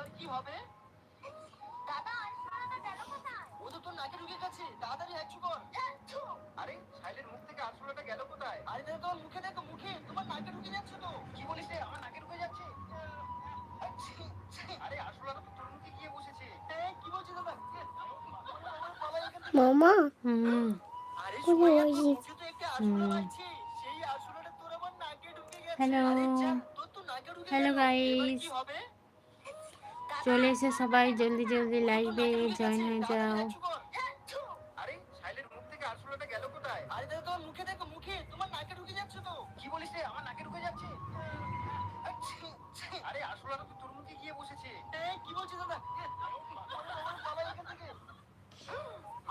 এবার কি হবে? দাদা আরশোলাটা গেল কোথায়? ও তো তোর নাকে ঢুকে গেছে তাড়াতাড়ি একটু কর। আরে সাইলের মুখ থেকে আরশোলাটা গেল কোথায়? আরে দেখো তোমার মুখে দেখো মুখে। তোমার নাকে ঢুকে যাচ্ছে তো। কি বলিস রে আমার নাকে ঢুকে যাচ্ছে। আরে তো তোর মুখে গিয়ে বসেছে। কি বলছিস দাদা এ, বাবা, এখান থেকে- মামা হুম আরে মুখে তো একটা লাগছে। সেই তোর নাকে ঢুকে গেছে। এবার guys. কি হবে? চলে এসে সবাই জলদি জলদি লাইভে জয়েন হয়ে যাও। আরে সাইলের মুখ থেকে আরশোলাটা গেল কোথায়? আরে দেখো তোমার মুখে দেখো মুখে। তোমার নাকে ঢুকে যাচ্ছে তো। কি বলিস আমার নাকে ঢুকে যাচ্ছে? আরে আরশোলাটা তো তোর মুখে গিয়ে বসেছে। কি বলছিস দাদা? এ, বাবা, এখান থেকে।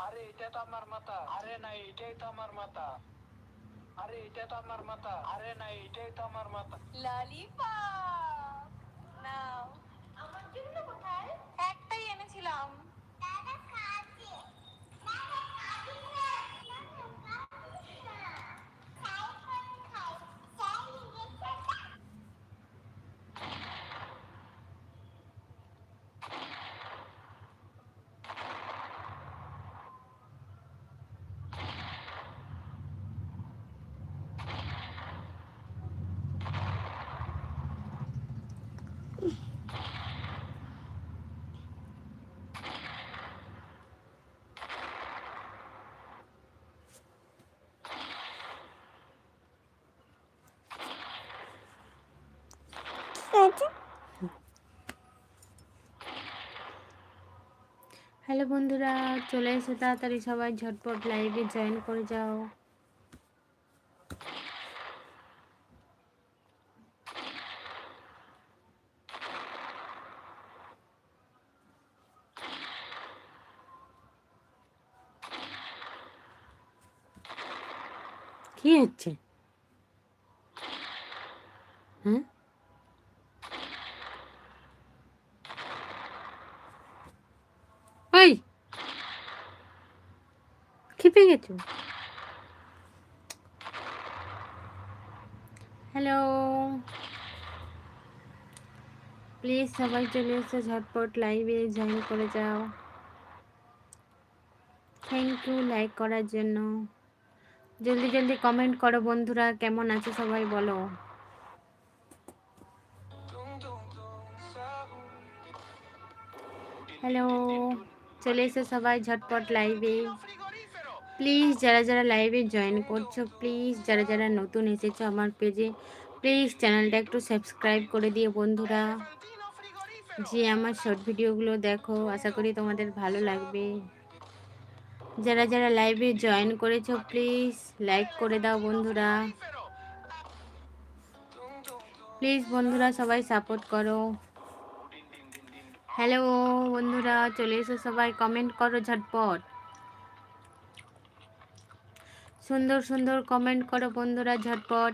আরে এটা তো আমার মাথা। আরে না এটাই তো আমার মাথা। আরে এটা তো আমার মাথা। আরে না এটাই তো আমার মাথা। ললিপপ! নাও। 张 হ্যালো বন্ধুরা চলে এসে তাড়াতাড়ি সবাই ঝটপট লাইভে জয়েন করে যাও কি হচ্ছে হ্যাঁ ওই খেপে গেছো? হ্যালো প্লিজ সবাই চলে এসে, ঝটপট লাইভে জয়েন করে যাও। থ্যাংক ইউ লাইক করার জন্য। জলদি জলদি কমেন্ট করো বন্ধুরা, কেমন আছে সবাই বলো। হ্যালো চলে এসে সবাই, ঝটপট লাইভে প্লিজ যারা যারা লাইভে জয়েন করছ প্লিজ যারা যারা নতুন এসেছ আমার পেজে প্লিজ চ্যানেলটা একটু সাবস্ক্রাইব করে দিও বন্ধুরা। যে আমার শর্ট ভিডিওগুলো দেখো, আশা করি তোমাদের ভালো লাগবে। যারা যারা লাইভে জয়েন করেছ প্লিজ লাইক করে দাও বন্ধুরা। প্লিজ বন্ধুরা, সবাই সাপোর্ট করো। হ্যালো বন্ধুরা, চলে এসো সবাই কমেন্ট করো ঝটপট। সুন্দর সুন্দর কমেন্ট করো বন্ধুরা ঝটপট।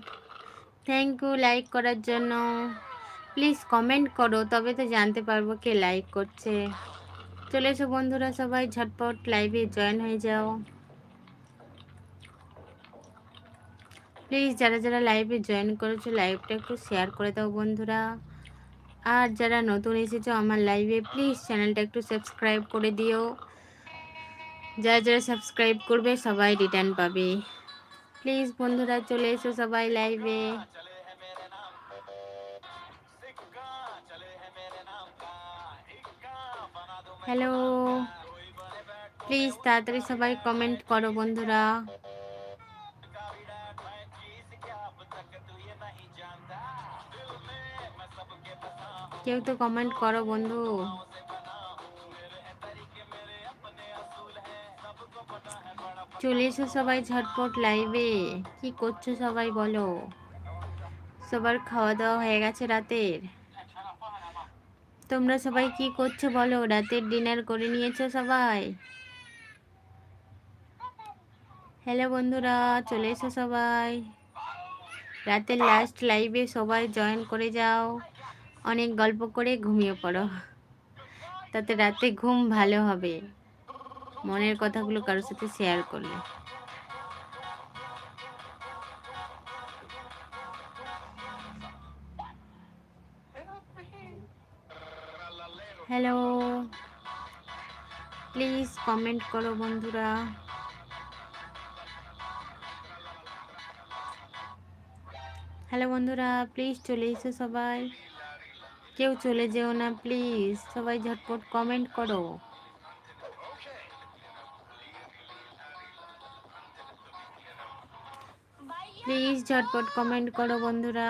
থ্যাংক ইউ লাইক করার জন্য। প্লিজ কমেন্ট করো, তবে তো জানতে পারব কে লাইক করছে। চলে এসো বন্ধুরা সবাই, ঝটপট লাইভে জয়েন হয়ে যাও। প্লিজ যারা যারা লাইভে জয়েন করেছ লাইভটা একটু শেয়ার করে দাও বন্ধুরা। আর যারা নতুন এসেছ আমার লাইভে প্লিজ চ্যানেলটা একটু সাবস্ক্রাইব করে দিও। যারা যারা সাবস্ক্রাইব করবে, সবাই রিটার্ন পাবে। প্লিজ বন্ধুরা, চলে এসো সবাই লাইভে হ্যালো প্লিজ তাড়াতাড়ি সবাই কমেন্ট করো বন্ধুরা। কেউ তো কমেন্ট করো বন্ধু। চলে এসো সবাই ঝটপট লাইভে কি করছ সবাই বলো? সবার খাওয়া দাওয়া হয়ে গেছে রাতের। তোমরা সবাই কি করছ বলো? রাতের ডিনার করে নিয়েছো সবাই? হ্যালো বন্ধুরা, চলে এসো সবাই। রাতের লাস্ট লাইভে সবাই জয়েন করে যাও। অনেক গল্প করে ঘুমিয়ে পড়ো। তাতে রাতে ঘুম ভালো হবে। মনের কথাগুলো কারোর সাথে শেয়ার করলে। হ্যালো প্লিজ কমেন্ট করো বন্ধুরা। হ্যালো বন্ধুরা প্লিজ চলে এসো সবাই। কেউ চলে যেও না প্লিজ সবাই ঝটপট কমেন্ট করো। প্লিজ ঝটপট কমেন্ট করো বন্ধুরা।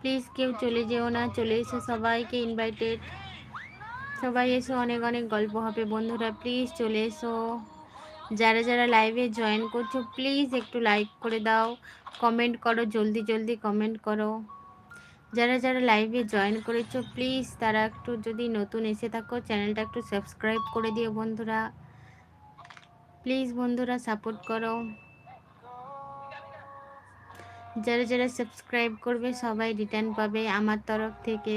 প্লিজ কেউ চলে যেও না, চলে এসো সবাইকে ইনভাইটেড সবাই এসো, অনেক অনেক গল্প হবে বন্ধুরা। প্লিজ চলে এসো। যারা যারা লাইভে জয়েন করছ প্লিজ একটু লাইক করে দাও। কমেন্ট করো, জলদি জলদি কমেন্ট করো। যারা যারা লাইভে জয়েন করেছ প্লিজ তারা একটু যদি নতুন এসে থাকো চ্যানেলটা একটু সাবস্ক্রাইব করে দিও বন্ধুরা। প্লিজ বন্ধুরা সাপোর্ট করো। যারা যারা সাবস্ক্রাইব করবে সবাই রিটার্ন পাবে আমার তরফ থেকে।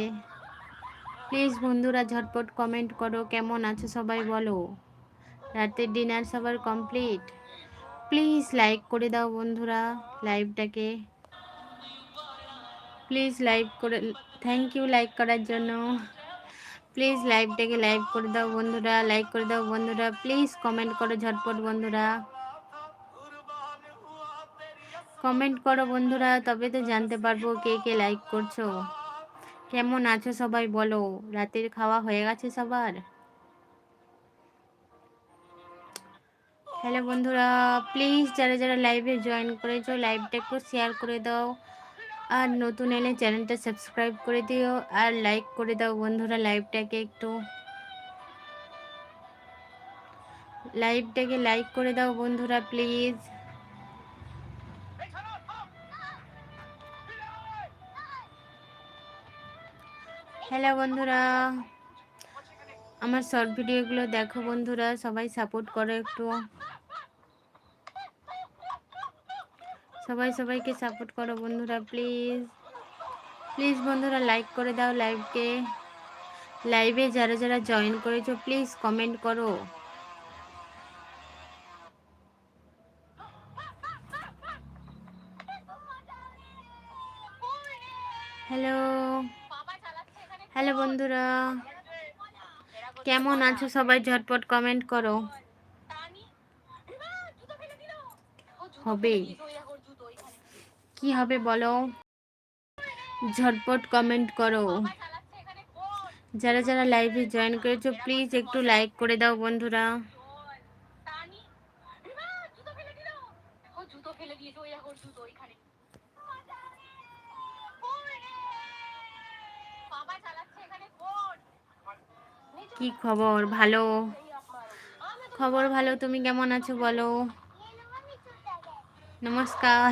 প্লিজ বন্ধুরা ঝটপট কমেন্ট করো, কেমন আছো সবাই বলো। রাতের ডিনার সবার কমপ্লিট প্লিজ লাইক করে দাও বন্ধুরা লাইভটাকে প্লিজ লাইভ করে থ্যাংক ইউ লাইক করার জন্য। প্লিজ লাইভটাকে লাইভ করে দাও বন্ধুরা লাইক করে দাও বন্ধুরা। প্লিজ কমেন্ট করো ঝটপট বন্ধুরা। কমেন্ট করো বন্ধুরা, তবে তো জানতে পারব কে কে লাইক করছ। কেমন আছো সবাই বলো, রাতের খাওয়া হয়ে গেছে সবার? হ্যালো বন্ধুরা প্লিজ যারা যারা লাইভে জয়েন করেছ লাইভটা একটু শেয়ার করে দাও। আর নতুন এলে চ্যানেলটা সাবস্ক্রাইব করে দিও, আর লাইক করে দাও বন্ধুরা লাইভটাকে একটু। লাইভটাকে লাইক করে দাও বন্ধুরা প্লিজ হ্যালো বন্ধুরা। আমার শর্ট ভিডিওগুলো দেখো বন্ধুরা, সবাই সাপোর্ট করো একটু। সবাই সবাইকে সাপোর্ট করো বন্ধুরা প্লিজ প্লিজ বন্ধুরা লাইক করে দাও লাইভকে লাইভে যারা যারা জয়েন করেছ প্লিজ কমেন্ট করো। বন্ধুরা, কেমন আছো সবাই ঝটপট কমেন্ট করো। হবে কি হবে বলো? ঝটপট কমেন্ট করো। যারা যারা লাইভে জয়েন করেছ প্লিজ একটু লাইক করে দাও বন্ধুরা। বাবা কি খবর? ভালো? খবর ভালো, তুমি কেমন আছো বলো? নমস্কার।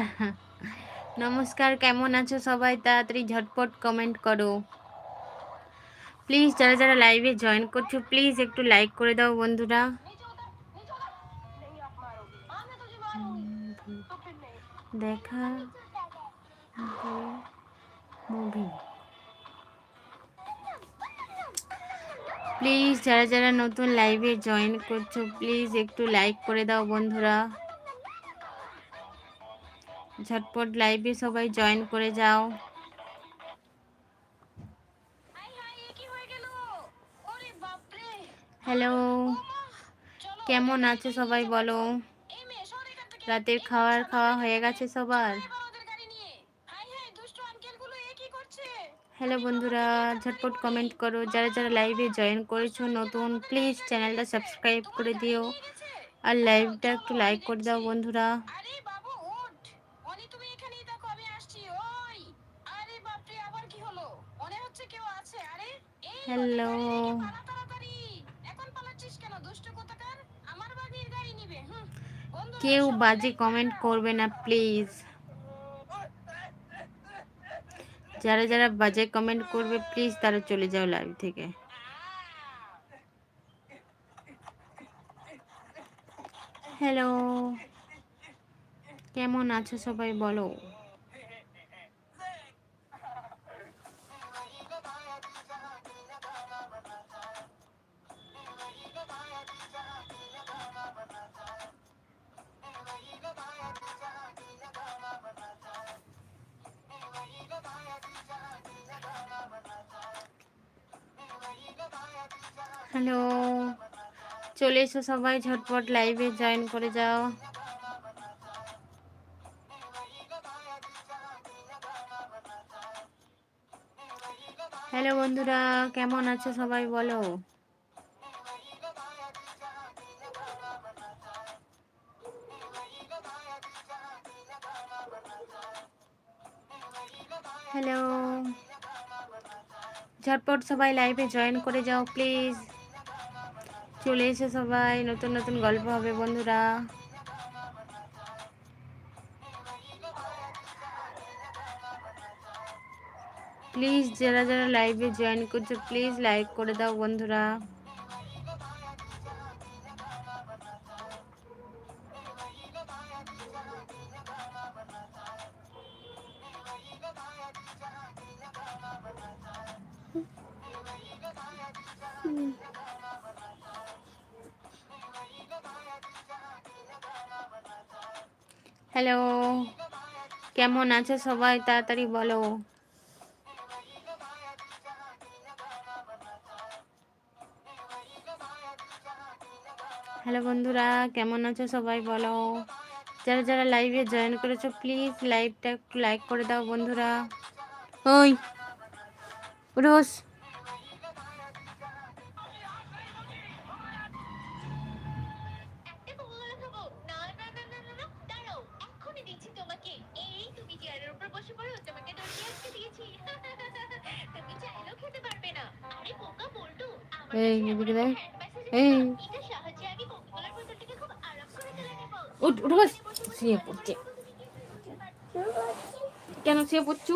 নমস্কার, কেমন আছো সবাই? তাড়াতাড়ি ঝটপট কমেন্ট করো। প্লিজ যারা যারা লাইভে জয়েন করছ প্লিজ একটু লাইক করে দাও বন্ধুরা। দেখা মুভি প্লিজ যারা যারা নতুন লাইভে জয়েন করছ প্লিজ একটু লাইক করে দাও বন্ধুরা। ঝটপট লাইভে সবাই জয়েন করে যাও। হয়ে হ্যালো কেমন আছো সবাই বলো? রাতের খাওয়ার খাওয়া হয়ে গেছে সবার? হ্যালো বন্ধুরা ঝটপট কমেন্ট করো। যারা যারা লাইভে জয়েন করেছ নতুন প্লিজ চ্যানেলটা সাবস্ক্রাইব করে দিও। আর লাইভটা একটু লাইক করে দাও বন্ধুরা। হচ্ছে কেউ বাজে কমেন্ট করবে না ওদের যারা যারা বাজে কমেন্ট করবে প্লিজ তারা চলে যাও লাইভ থেকে। হ্যালো কেমন আছো সবাই বলো? হ্যালো, চলে এসো সবাই, ঝটপট লাইভে জয়েন করে যাও। হ্যালো বন্ধুরা, কেমন আছো সবাই বলো? হ্যালো ঝটপট সবাই লাইভে জয়েন করে যাও প্লিজ চলে এসে সবাই, নতুন নতুন গল্প হবে বন্ধুরা। প্লিজ যারা যারা লাইভে জয়েন করছ প্লিজ লাইক করে দাও বন্ধুরা। হ্যালো। কেমন আছে সবাই? তাড়াতাড়ি বলো। হ্যালো বন্ধুরা, কেমন আছো সবাই বলো। যারা যারা লাইভে জয়েন করেছ প্লিজ লাইভটা একটু লাইক করে দাও বন্ধুরা। ওই, রোজ আরাম করে তুলে নেব উঠ বস। শুয়ে পড়ছে। কেন শুয়ে পড়ছু?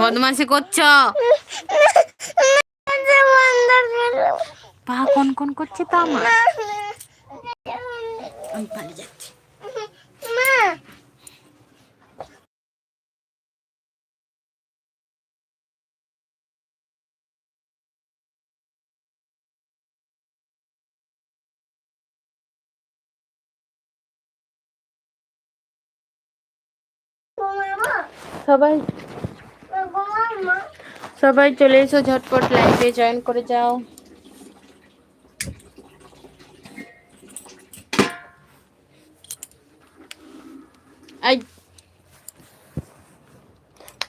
বদমাসি করছ? পা কোন কোন করছে তো আমার আমি পালিয়ে যাচ্ছি। সবাই। সবাই চলে এসো, ঝটপট লাইভে জয়েন করে যাও।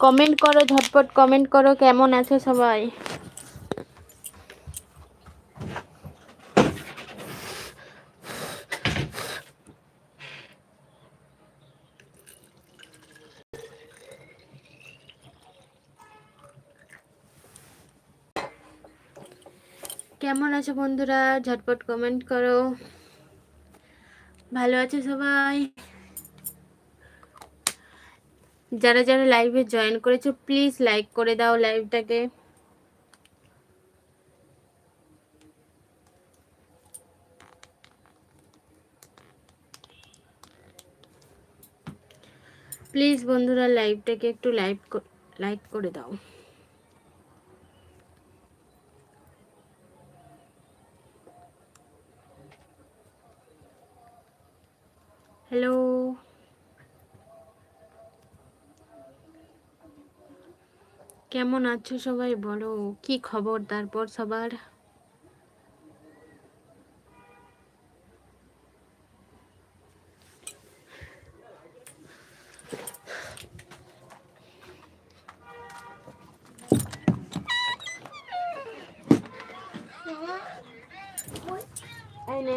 কমেন্ট করো, ঝটপট কমেন্ট করো, কেমন আছে সবাই কেমন আছো বন্ধুরা? ঝটপট কমেন্ট করো। ভালো আছে সবাই? যারা যারা লাইভে জয়েন করেছ প্লিজ লাইক করে দাও লাইভটাকে প্লিজ বন্ধুরা লাইভটাকে একটু লাইভ লাইক করে দাও হ্যালো কেমন আছো সবাই? বলো কি খবর? তারপর সবার এই নে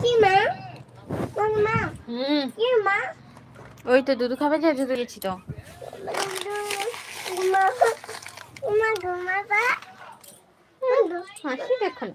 কি মা মা হুম কি মা ওই তো দুধ খাবে যে দুধ গেছি তো হাসি দেখো না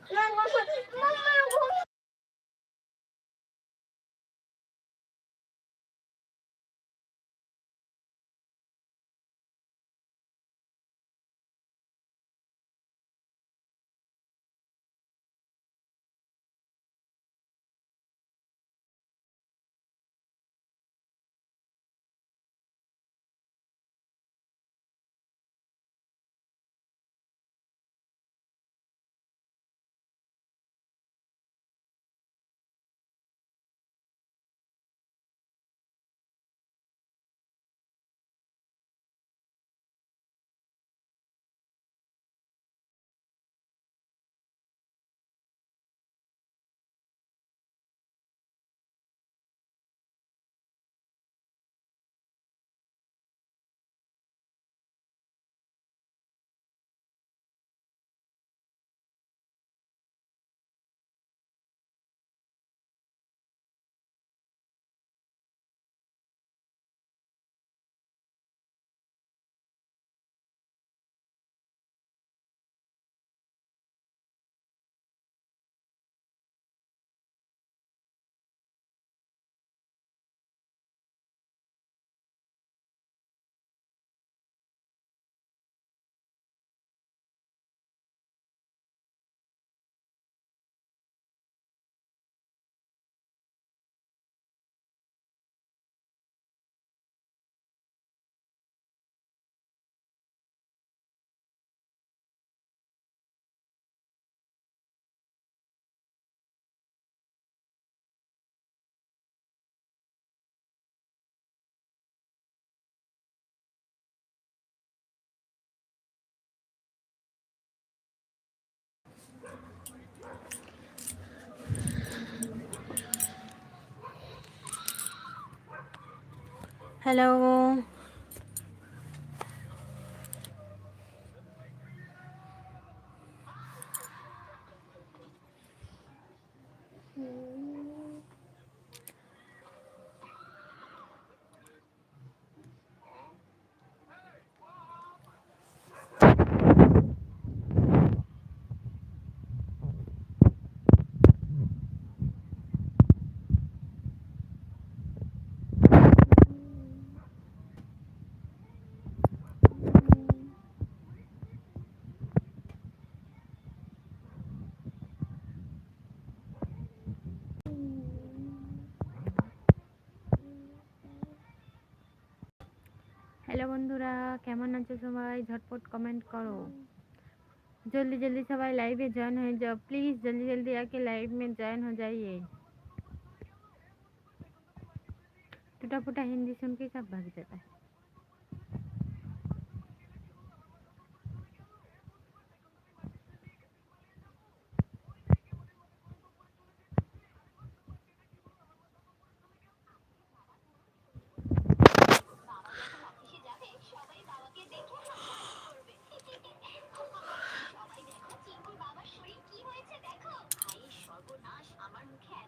হ্যালো হ্যালো বন্ধুরা কেমন আছো সবাই ঝটপট কমেন্ট করো जल्दी जल्दी सबाई लाइव में ज्वाइन हो जाओ प्लीज़ जल्दी जल्दी आके लाइव में ज्वाइन हो जाइए टूटा फूटा हिंदी सुन के सब भाग जाता है can.